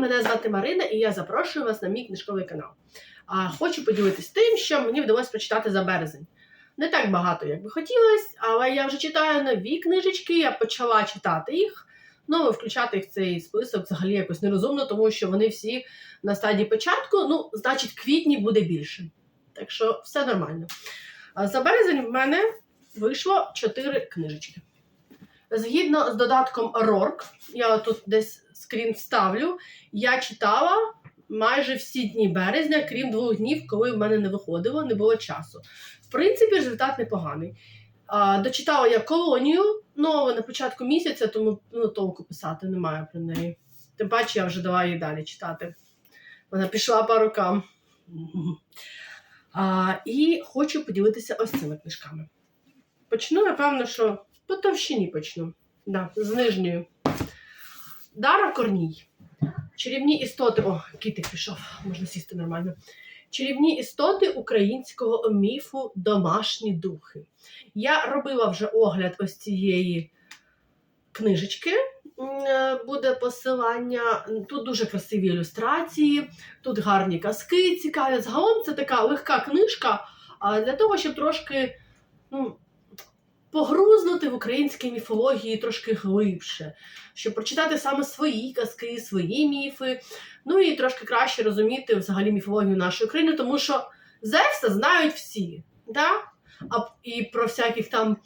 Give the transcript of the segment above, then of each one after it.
Мене звати Марина, і я запрошую вас на мій книжковий канал. А хочу поділитися тим, що мені вдалося прочитати за березень. Не так багато, як би хотілося, але я вже читаю нові книжечки, я почала читати їх. Ну, включати їх в цей список взагалі якось нерозумно, тому що вони всі на стадії початку. Ну, значить, квітні буде більше. Так що все нормально. За березень в мене вийшло 4 книжечки. Згідно з додатком Рорк, я тут десь скрін вставлю, я читала майже всі дні березня, крім двох днів, коли в мене не виходило, не було часу. В принципі, результат непоганий. А, дочитала я колонію, ну, але на початку місяця, тому ну, толку писати немає про неї. Тим паче я вже дала її далі читати. Вона пішла по рукам. А, і хочу поділитися ось цими книжками. Почну, напевно, що по товщині почну. Да, з нижньою. Дара Корній. Чарівні істоти. О, кітик пішов, можна сісти нормально. Чарівні істоти українського міфу Домашні духи. Я робила вже огляд ось цієї книжечки. Е, Буде посилання. Тут дуже красиві ілюстрації, тут гарні казки цікаві. Загалом це така легка книжка для того, щоб трошки ну, погрузнути в українській міфології трошки глибше, щоб прочитати саме свої казки, свої міфи, ну і трошки краще розуміти взагалі міфологію нашої країни, тому що Зевса знають всі, да? а, і про всяких там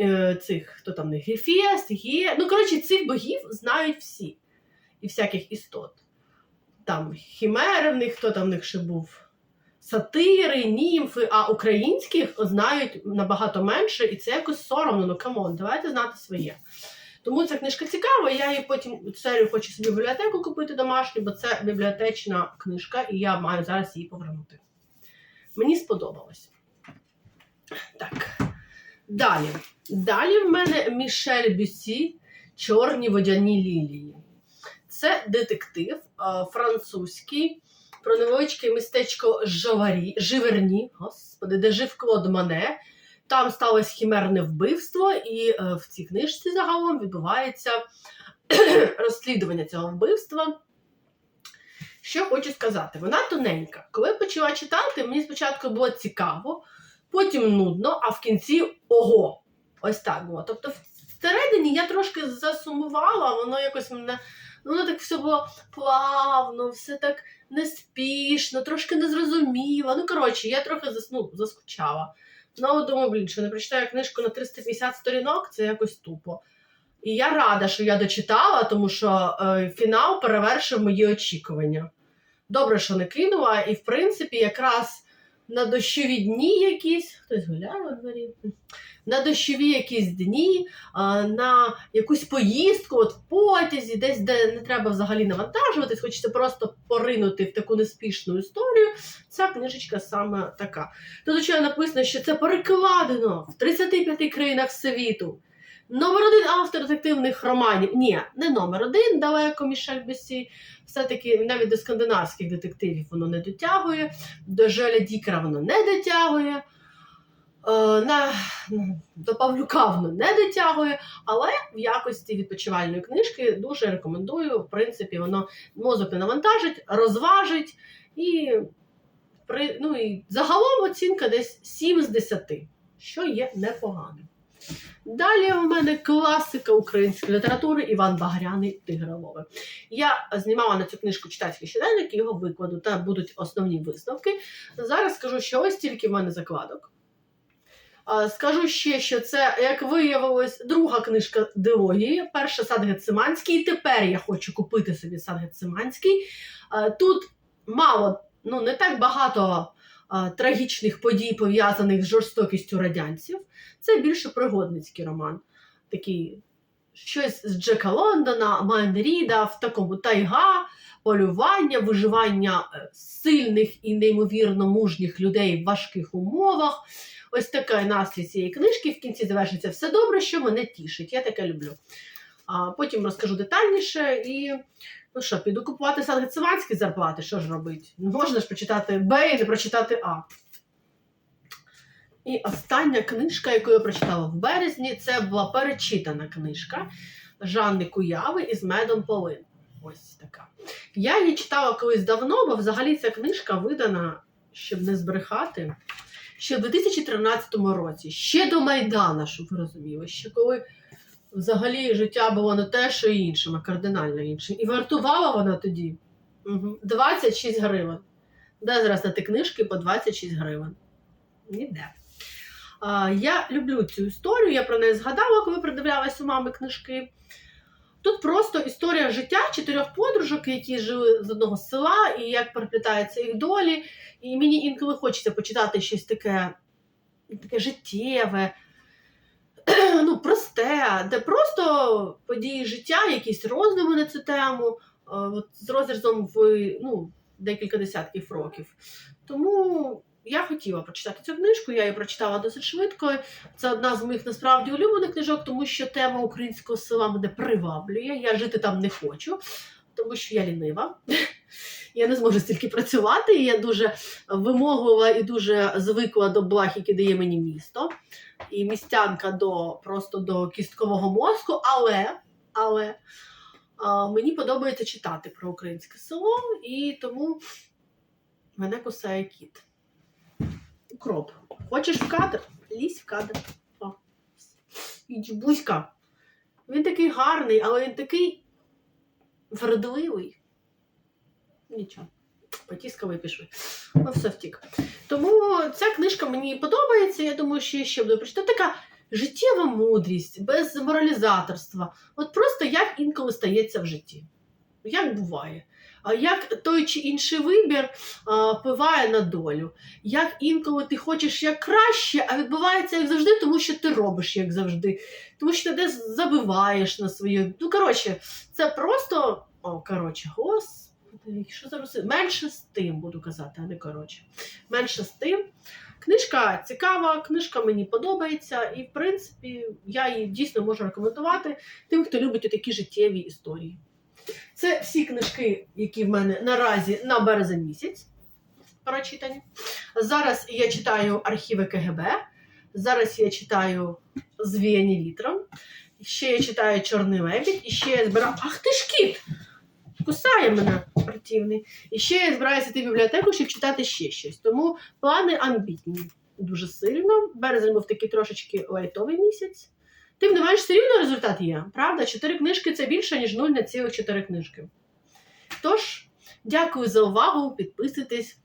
е, цих, хто там не Гефест, Ге... Ну, коротше, цих богів знають всі. І всяких істот. Там хімери в них, хто там в них ще був сатири, німфи, а українських знають набагато менше, і це якось соромно. Ну камон, давайте знати своє. Тому ця книжка цікава. Я її потім серію хочу собі в бібліотеку купити домашню, бо це бібліотечна книжка, і я маю зараз її повернути. Мені сподобалось. Так. Далі. Далі в мене Мішель Бюсі Чорні водяні лілії. Це детектив е, французький про невеличке містечко Жоварі, Живерні, господи, де жив Клод Мане. Там сталося хімерне вбивство, і е, в цій книжці загалом відбувається розслідування цього вбивства. Що хочу сказати, вона тоненька. Коли я почала читати, мені спочатку було цікаво, потім нудно, а в кінці ого! Ось так було. Тобто, всередині я трошки засумувала, воно якось мене. Ну, воно так все було плавно, все так неспішно, трошки незрозуміло. Ну, коротше, я трохи засну, заскучала. Але думаю, блін, що не прочитаю книжку на 350 сторінок, це якось тупо. І я рада, що я дочитала, тому що е, фінал перевершив мої очікування. Добре, що не кинула, і в принципі, якраз на дощові дні якісь. Хтось гуляє у дворі. На дощові якісь дні, на якусь поїздку, от в потязі, десь де не треба взагалі навантажуватись, хочеться просто поринути в таку неспішну історію. Ця книжечка саме така. Тут звичайно написано, що це перекладено в 35 країнах світу. Номер один автор детективних романів. Ні, не номер один, далеко Мішель Бесі. Все-таки навіть до скандинавських детективів воно не дотягує, до Желя Дікера воно не дотягує. Е, на, до Павлюка воно не дотягує, але в якості відпочивальної книжки дуже рекомендую. В принципі, воно мозок не навантажить, розважить і, при, ну, і загалом оцінка десь 7 з 10, що є непоганим. Далі в мене класика української літератури Іван Багряний Тигровове. Я знімала на цю книжку читацький щоденник, його викладу, та будуть основні висновки. Зараз скажу, що ось тільки в мене закладок. А, Скажу ще, що це, як виявилось, друга книжка дилогії. Перша сад Гециманський. І тепер я хочу купити собі сад Гециманський. Тут мало, ну не так багато трагічних подій, пов'язаних з жорстокістю радянців. Це більше пригодницький роман. Такий щось з Джека Лондона, Майн Ріда, в такому тайга, полювання, виживання е, сильних і неймовірно мужніх людей в важких умовах. Ось такий наслід цієї книжки. В кінці завершиться все добре, що мене тішить. Я таке люблю. А потім розкажу детальніше і. Ну що, піду купувати сад зарплати, що ж робити? Ну, можна ж прочитати Б і не прочитати А. І остання книжка, яку я прочитала в березні, це була перечитана книжка Жанни Куяви із медом Полин. Ось така. Я її читала колись давно, бо взагалі ця книжка видана, щоб не збрехати, ще в 2013 році, ще до Майдана, щоб ви розуміли, ще коли взагалі життя було не те, що іншим, а кардинально іншим. І вартувала вона тоді 26 гривень. Де зараз знайти книжки по 26 гривень? Ніде. Я люблю цю історію, я про неї згадала, коли придивлялась у мами книжки. Тут просто історія життя чотирьох подружок, які жили з одного села, і як переплітаються їх долі. І мені інколи хочеться почитати щось таке, таке життєве, ну, просте, де просто події життя, якісь роздуми на цю тему, е, от, з розрізом в ну, декілька десятків років. Тому я хотіла прочитати цю книжку, я її прочитала досить швидко. Це одна з моїх насправді улюблених книжок, тому що тема українського села мене приваблює. Я жити там не хочу, тому що я лінива. Я не зможу стільки працювати. і Я дуже вимоглива і дуже звикла до благ, які дає мені місто. І містянка до просто до кісткового мозку, але, але а, мені подобається читати про українське село, і тому мене кусає кіт. Укроп. Хочеш в кадр? Лізь в кадр. О. Іч, Бузька. Він такий гарний, але він такий вродливий. Нічого. Потіскали і пішли. Ну, все втік. Тому ця книжка мені подобається. Я думаю, що я ще буду прочитати. Така життєва мудрість, без моралізаторства. От просто як інколи стається в житті. Як буває. Як той чи інший вибір впливає на долю. Як інколи ти хочеш як краще, а відбувається як завжди, тому що ти робиш як завжди. Тому що ти десь забиваєш на своє. Ну, коротше, це просто. О, коротше, господи, що зараз? Менше з тим буду казати, а не коротше. Менше з тим. Книжка цікава, книжка мені подобається, і, в принципі, я її дійсно можу рекомендувати тим, хто любить такі життєві історії. Це всі книжки, які в мене наразі на березень місяць прочитані. Зараз я читаю архіви КГБ. Зараз я читаю Звіяні вітром. Ще я читаю Чорний лебідь, і ще я збираю. Ах ти ж кіт! Кусає мене противний. І ще я збираюся йти в бібліотеку, щоб читати ще щось. Тому плани амбітні дуже сильно. Березень був такий трошечки лайтовий місяць. Тим не менш, все рівно результат є. Правда, чотири книжки це більше, ніж нуль на цілих чотири книжки. Тож, дякую за увагу, підписуйтесь.